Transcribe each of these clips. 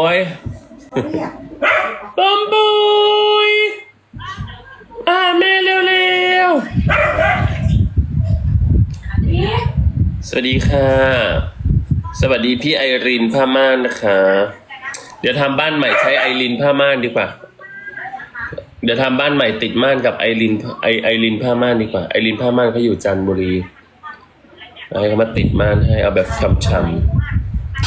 โอ้ยปอมปุยอ่าแม่เร็วๆ สวัสดีค่ะ สวัสดีพี่ไอรินผ้าม่านนะคะ เดี๋ยวทำบ้านใหม่ใช้ไอรินผ้าม่านดีกว่า เดี๋ยวทำบ้านใหม่ติดม่านกับไอรินไอไอรินผ้าม่านดีกว่า ไอรินผ้าม่านเขาอยู่จันทบุรีให้เขามาติดม่านให้เอาแบบช่ำๆ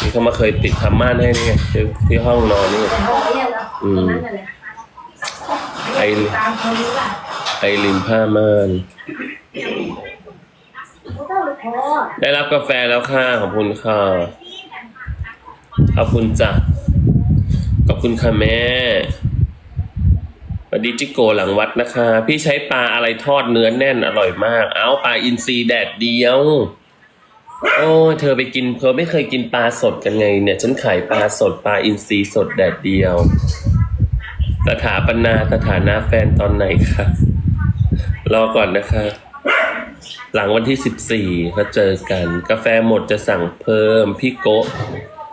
นี่เขามาเคยติดทำม่านให้นี่ไงที่ที่ห้องนอนนี่ไง อืม ไอรินไอรินผ้าม่าน ได้รับกาแฟแล้วค่ะ ขอบคุณค่ะ ขอบคุณจ้ะ ขอบคุณค่ะแม่สวัสดีจิโกหลังวัดนะคะ พี่ใช้ปลาอะไรทอดเนื้อแน่นอร่อยมาก เอาปลาอินทรีแดดเดียว โอ้เธอไปกินเธอไม่เคยกินปลาสดกันไง เนี่ย ฉันขายปลาสดปลาอินทรีสดแดดเดียว สถาปนาสถานะแฟนตอนไหนคะรอก่อนนะคะ หลังวันที่สิบสี่เขาเจอกัน กาแฟหมดจะสั่งเพิ่ม พี่โกะ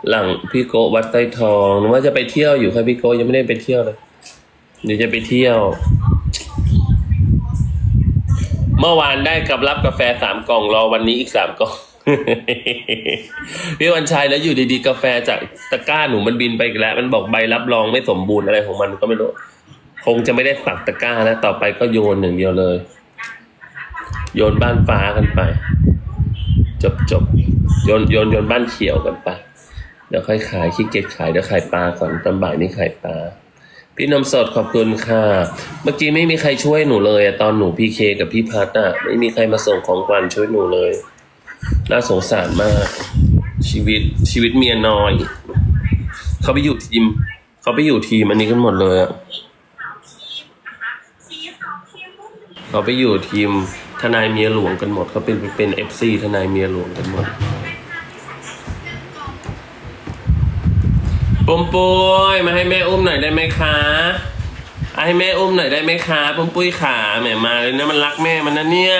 หลังพี่โกะวัดไต้ทองนึกว่าจะไปเที่ยวอยู่ค่ะพี่โกะยังไม่ได้ไปเที่ยวเลยเดี๋ยวจะไปเที่ยว เมื่อวานได้กับรับกาแฟสามกล่องรอวันนี้อีกสามกล่อง พี่วันชัยแล้วอยู่ดีๆกาแฟจากตะกร้าหนูมันบินไปอีกแล้ว มันบอกใบรับรองไม่สมบูรณ์อะไรของมันก็ไม่รู้ คงจะไม่ได้ปักตะกร้าแล้วต่อไปก็โยนอย่างเดียวเลย โยนบ้านฟ้ากันไป จบจบโยนโยนโยนบ้านเขียวกันไปเดี๋ยวค่อยขายขี้เกียจขายเดี๋ยวขายปลาก่อนตอนบ่ายนี้ขายปลาพี่นมสดขอบคุณค่ะ เมื่อกี้ไม่มีใครช่วยหนูเลยอะตอนหนูพีเคกับพี่พัดอะไม่มีใครมาส่งของขวัญช่วยหนูเลย น่าสงสารมาก ชีวิตชีวิตเมียน้อย เขาไปอยู่ทีม เขาไปอยู่ทีมอันนี้กันหมดเลยอะเขาไปอยู่ทีมทนายเมียหลวงกันหมดเขาเป็นเป็นเอฟซีทนายเมียหลวงกันหมดปมปุ้ยมาให้แม่อุ้มหน่อยได้ไหมคะอะให้แม่อุ้มหน่อยได้ไหมคะปมปุ้ยขาแหมมาเลยนะมันรักแม่มันนะเนี่ย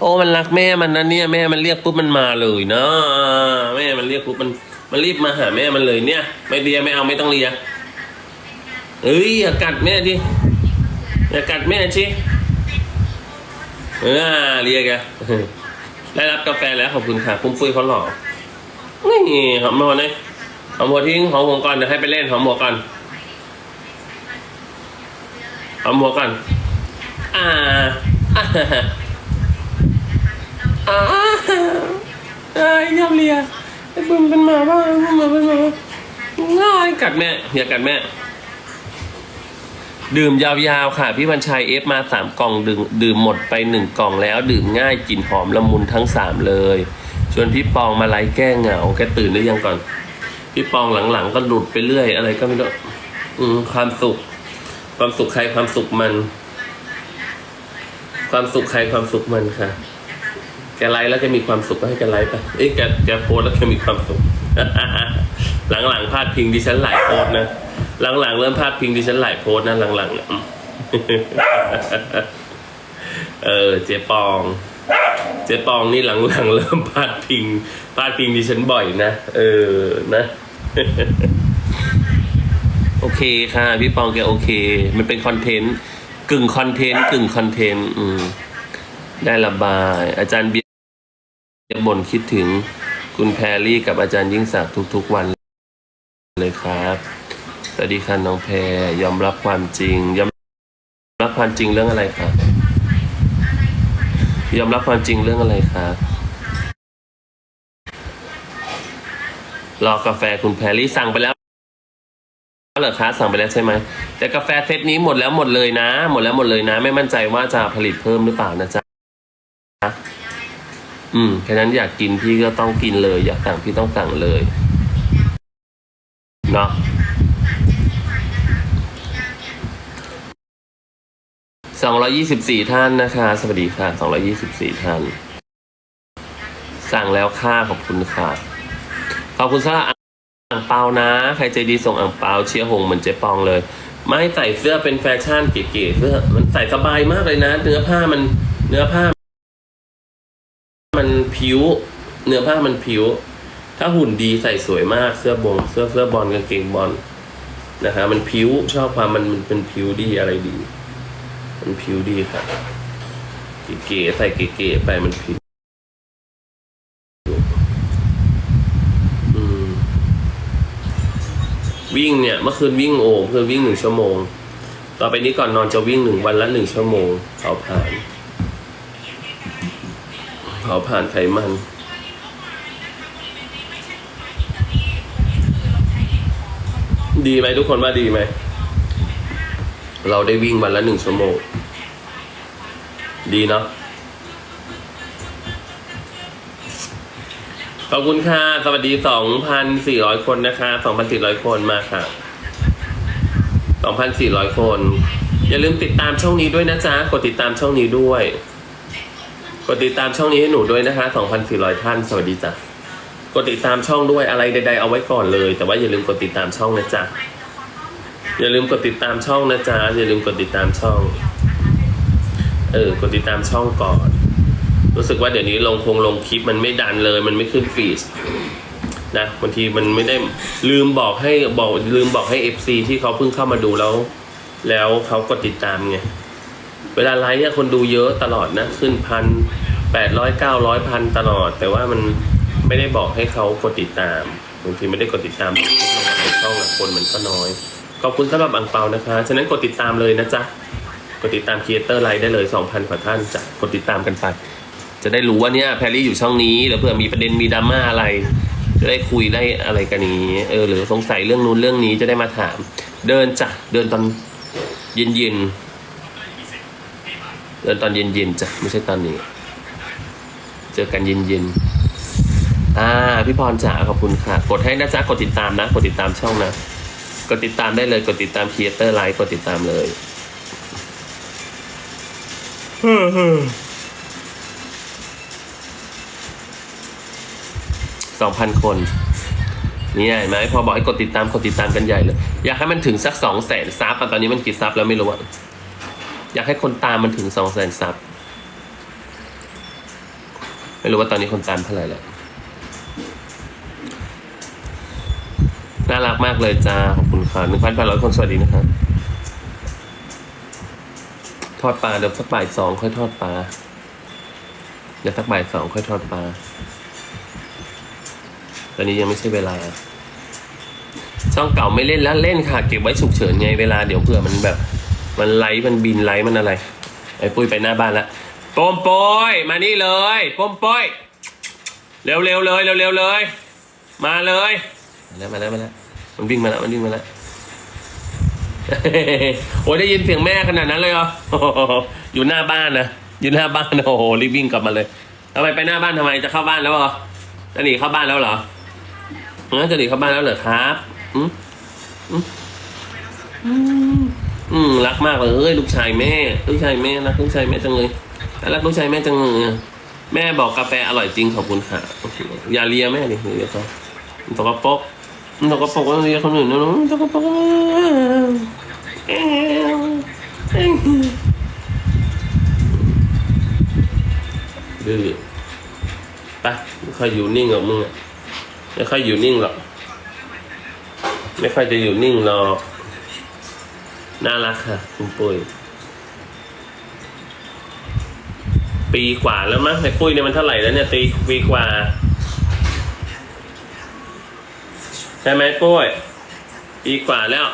โอ้มันรักแม่มันนะเนี่ยแม่มันเรียกปุ๊บมันมาเลยเนาะแม่มันเรียกปุ๊บมันมันรีบมาหาแม่มันเลยเนี่ย ไม่เลียไม่เอาไม่ต้องเลียเอ้ยอย่ากัดแม่ดิอย่ากัดแม่ชิเออเรียกแกได้รับกาแฟแล้วขอบคุณค่ะปุ้มปุ้ยเขาหล่อนี่หอมหัวเลยหอมหัวทิ้งหอมหัวก่อนเดี๋ยวให้ไปเล่นหอมหัวก่อนหอมหัวก่อนอ่า อ่าไอ้ยยอมเลียไอ้บึมเป็นหมาบ้างบึมเป็นหมาง่ายกัดแม่อย่ากัดแม่ ดื่มยาวๆค่ะ พี่วันชัยเอฟมาสามกล่องดื่มดื่มหมดไปหนึ่งกล่องแล้ว ดื่มง่ายกลิ่นหอมละมุนทั้งสามเลยชวนพี่ปองมาไลฟ์แก้เหงาแกตื่นหรือยังก่อน พี่ปองหลังๆก็หลุดไปเรื่อย อะไรก็ไม่รู้อืมความสุข ความสุขใครความสุขมัน ความสุขใครความสุขมันค่ะ แกไลฟ์แล้วแกมีความสุขก็ให้แกไลฟ์ไป เอ้ยแกแกโพสแล้วแกมีความสุข หลังๆพาดพิงดิฉันหลายโพสนะ หลังๆเริ่มพาดพิงดิฉันหลายโพสนะหลังๆเนี่ยเออเจ๊ปอง เจ๊ปองนี่หลังๆเริ่มพาดพิงพาดพิงดิฉันบ่อยนะ เออนะ โอเคค่ะ พี่ปองแกโอเค มันเป็นคอนเทนต์กึ่งคอนเทนต์กึ่งคอนเทนต์อืมได้ระบาย อาจารย์เบีย บ่นคิดถึงคุณแพรรี่กับอาจารย์ยิ่งศักดิ์ทุกๆวันเลยครับสวัสดีค่ะน้องแพรยอมรับความจริง ยอมรับความจริงเรื่องอะไรครับยอมรับความจริงเรื่องอะไรครับรอกาแฟคุณแพรรี่สั่งไปแล้วเหรอคะสั่งไปแล้วใช่ไหมแต่กาแฟเซตนี้หมดแล้วหมดเลยนะ หมดแล้วหมดเลยนะ ไม่มั่นใจว่าจะผลิตเพิ่มหรือเปล่านะจ๊ะ อืมแค่นั้นอยากกินพี่ก็ต้องกินเลย อยากสั่งพี่ต้องสั่งเลยเนาะสองร้อยี่สิบสี่ท่านนะคะ สวัสดีค่ะสองร้อยี่สิบสี่ท่าน สั่งแล้วค่าขอบคุณค่ะ ขอบคุณสำหรับอ่างเปานะ ใครใจดีส่งอ่างเปาเชียร์หงเหมือนเจ๊ปองเลย ไม่ใส่เสื้อเป็นแฟชั่นเก๋ๆเสื้อมันใส่สบายมากเลยนะ เนื้อผ้ามันเนื้อผ้า มันผิว เนื้อผ้ามันผิว ถ้าหุ่นดีใส่สวยมากเสื้อบง เสื้อเสื้อบอลกางเกงบอลนะฮะมันผิวชอบความมันมันเป็นผิวดีอะไรดี มันผิวดีครับเก๋ๆใส่เก๋ๆไปมันผิวอวิ่งเนี่ยเมื่อคืนวิ่งโอ่งเพื่อวิ่งหนึ่งชั่วโมง ต่อไปนี้ก่อนนอนจะวิ่งหนึ่งวันละหนึ่งชั่วโมงเผาผ่านาผ่านไขมันดีไหมทุกคนว่าดีไหม เราได้วิ่งวันละหนึ่งชั่วโมง ดีเนาะขอบคุณค่ะ สวัสดีสองพันสี่ร้อยคนนะคะสองพันสี่ร้อยคนมาค่ะสองพันสี่ร้อยคน อย่าลืมติดตามช่องนี้ด้วยนะจ๊ะ กดติดตามช่องนี้ด้วย กดติดตามช่องนี้ให้หนูด้วยนะคะสองพันสี่ร้อยท่าน สวัสดีจ้ะ กดติดตามช่องด้วยอะไรใด ๆ เอาไว้ก่อนเลย แต่ว่าอย่าลืมกดติดตามช่องนะจ๊ะ อย่าลืมกดติดตามช่องนะจ๊ะ อย่าลืมกดติดตามช่อง เออ กดติดตามช่องก่อน รู้สึกว่าเดี๋ยวนี้ลงคงลงคลิปมันไม่ดันเลย มันไม่ขึ้นฟีดนะบางทีมันไม่ได้ลืมบอกให้บอกลืมบอกให้ FC ที่เขาเพิ่งเข้ามาดูแล้ว แล้วเขากดติดตามไง เวลาไลฟ์เนี่ยคนดูเยอะตลอดนะ ขึ้นพันแปดร้อยเก้าร้อยพันตลอด แต่ว่ามันไม่ได้บอกให้เขากดติดตามบางทีไม่ได้กดติดตามในช่องอะคนมันก็น้อย ขอบคุณสำหรับอังเปานะคะ ฉะนั้นกดติดตามเลยนะจ๊ะ กดติดตามครีเอเตอร์ไลน์ได้เลย 2,000กว่าท่านจะกดติดตามกันไปจะได้รู้ว่าเนี่ยแพรรี่อยู่ช่องนี้แล้วเผื่อมีประเด็นมีดราม่าอะไร จะได้คุยได้อะไรกันนี้เออหรือสงสัยเรื่องนู้นเรื่องนี้จะได้มาถาม เดินจ้ะเดินตอนเย็นเย็นๆ เดินตอนเย็นๆจ้ะไม่ใช่ตอนนี้ เจอกันเย็นๆอ่าพี่พรจ๋าขอบคุณค่ะ กดให้นะจ๊ะกดติดตามนะ กดติดตามช่องนะ กดติดตามได้เลยกดติดตามครีเอเตอร์ไลน์กดติดตามเลยสองพันคนนี่เห็นไหมพอบอกให้กดติดตามกดติดตามกันใหญ่เลย อยากให้มันถึงสักสองแสนซับตอนนี้มันกี่ซับแล้วไม่รู้อะ อยากให้คนตามมันถึงสองแสนซับไม่รู้ว่าตอนนี้คนตามเท่าไหร่แล้วน่ารักมากเลยจ้า ขอบคุณค่ะหนึ่งพันแปดร้อยคนสวัสดีนะครับ ทอดปลาเดี๋ยวสักบ่ายสองค่อยทอดปลาเดี๋ยวสักบ่ายสองค่อยทอดปลาตอนนี้ยังไม่ใช่เวลา ช่องเก่าไม่เล่นแล้วเล่นค่ะ เก็บไว้ฉุกเฉินไงเวลาเดี๋ยวเผื่อมันแบบ มันไลฟ์มันบินไลฟ์มันอะไร ไอ้ปุ้ยไปหน้าบ้านแล้วโป้มโป้ยมานี่เลยโป้มโป้ยเร็วเร็วๆเลยเร็วเร็วๆเลย มาเลยมาแล้วมาแล้วมาแล้วมันวิ่งมาแล้วมันวิ่งมาแล้วโอ้ยได้ยินเสียงแม่ขนาดนั้นเลยเหรออยู่หน้าบ้านนะอยู่หน้าบ้านโอ้โหรีบวิ่งกลับมาเลยทำไมไปหน้าบ้านทำไมจะเข้าบ้านแล้วเหรอจะหนีเข้าบ้านแล้วเหรอเออจะหนีเข้าบ้านแล้วเหรอครับอืมอืม อืมรักมากเลยลูกชายแม่ ลูกชายแม่รักลูกชายแม่จังเลยรักลูกชายแม่จังเลยแม่บอกกาแฟอร่อยจริงขอบคุณค่ะอย่าเลียแม่ดิเลียเขามันตกกระปกมันตกกระปรกว่าเลียคนอื่นนะน้องตกกระปกเอ้วเอ้วดื้อไปไม่ค่อยอยู่นิ่งหรอกมึงไม่ค่อยอยู่นิ่งหรอกไม่ค่อยจะอยู่นิ่งหรอก น่ารักค่ะ คุณปุ้ย ปีกว่าแล้วมั้งไอ้ปุ้ยเนี่ยมันเท่าไหร่แล้วเนี่ยตีปีกว่า ใช่ไหมปุ้ย ปีกว่าแล้ว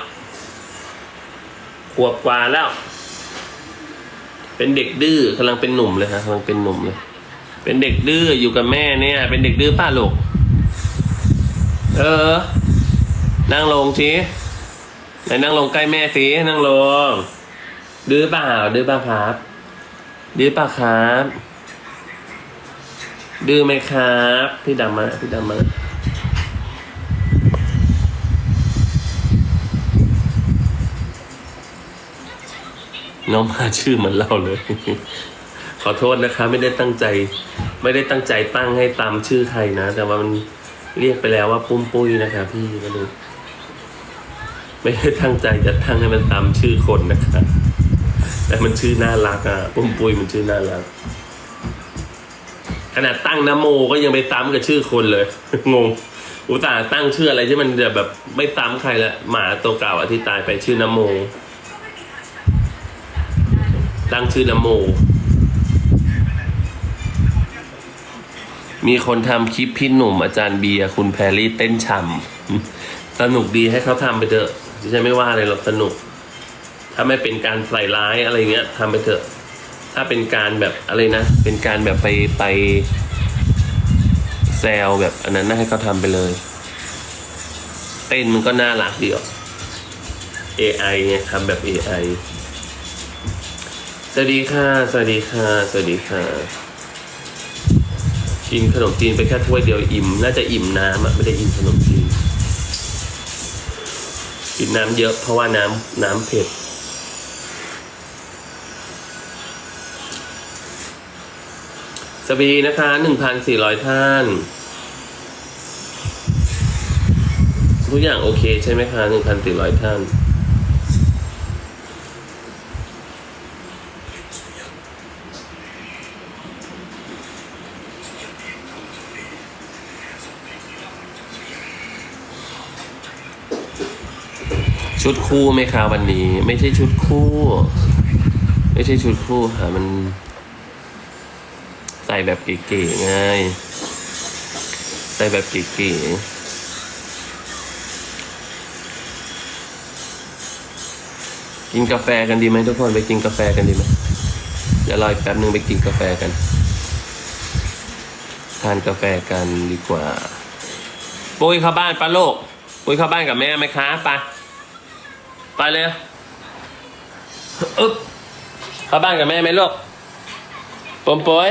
ขวบกว่าแล้ว เป็นเด็กดื้อกำลังเป็นหนุ่มเลยฮะกำลังเป็นหนุ่มเลย เป็นเด็กดื้ออยู่กับแม่เนี่ย เป็นเด็กดื้อป้าลูกเออ นั่งลงที ไหนนั่งลงใกล้แม่สินั่งลงดื้อเปล่าดื้อเปล่าครับ ดื้อเปล่าครับ ดื้อไหมครับ พี่ดำมาพี่ดำมาน้องมาชื่อเหมือนเราเลย ขอโทษนะคะ ไม่ได้ตั้งใจ ไม่ได้ตั้งใจตั้งให้ตามชื่อใครนะ แต่ว่ามันเรียกไปแล้วว่าปุ้มปุ้ยนะคะพี่ก็เลย ไม่ได้ตั้งใจจะตั้งให้มันตามชื่อคนนะคะแต่มันชื่อน่ารักอะปุ้มปุ้ยมันชื่อน่ารักขนาดตั้งนโมก็ยังไปซ้ำกับชื่อคนเลยงงอุตส่าห์ตั้งชื่ออะไรที่มันจะแบบไม่ซ้ำใครละหมาตัวเก่าอะที่ตายไปชื่อนโม ตั้งชื่อนโม มีคนทำคลิปพี่หนุ่มอาจารย์เบียร์คุณแพรรี่เต้นฉ่ำสนุกดีให้เขาทำไปเถอะ ดิฉันไม่ว่าอะไรหรอกสนุก ถ้าไม่เป็นการใส่ร้ายอะไรเงี้ยทำไปเถอะ ถ้าเป็นการแบบอะไรนะ เป็นการแบบไปไปแซวแบบอันนั้นน่าให้เขาทำไปเลย เต้นมันก็น่ารักดีอะ AI ไงทำแบบ AI สวัสดีค่ะ สวัสดีค่ะ สวัสดีค่ะ กินขนมจีนไปแค่ถ้วยเดียวอิ่ม น่าจะอิ่มน้ำอะไม่ได้อิ่มขนมจีน กินน้ำเยอะเพราะว่าน้ำน้ำเผ็ด สวีนะคะหนึ่งพันสี่ร้อยท่าน ทุกอย่างโอเคใช่ไหมคะหนึ่งพันสี่ร้อยท่าน ชุดคู่ไหมคะวันนี้ ไม่ใช่ชุดคู่ ไม่ใช่ชุดคู่ค่ะมัน ใส่แบบเก๋ๆไงใส่แบบเก๋ๆกินกาแฟกันดีไหมทุกคนไปกินกาแฟกันดีไหมเดี๋ยวรออีกแป๊บนึงไปกินกาแฟกัน ทานกาแฟกันดีกว่า ปุ้ยเข้าบ้านปะลูกปุ้ยเข้าบ้านกับแม่ไหมคะไป ไปเลยอึ๊บเข้าบ้านกับแม่ไหมลูกปมปุ้ย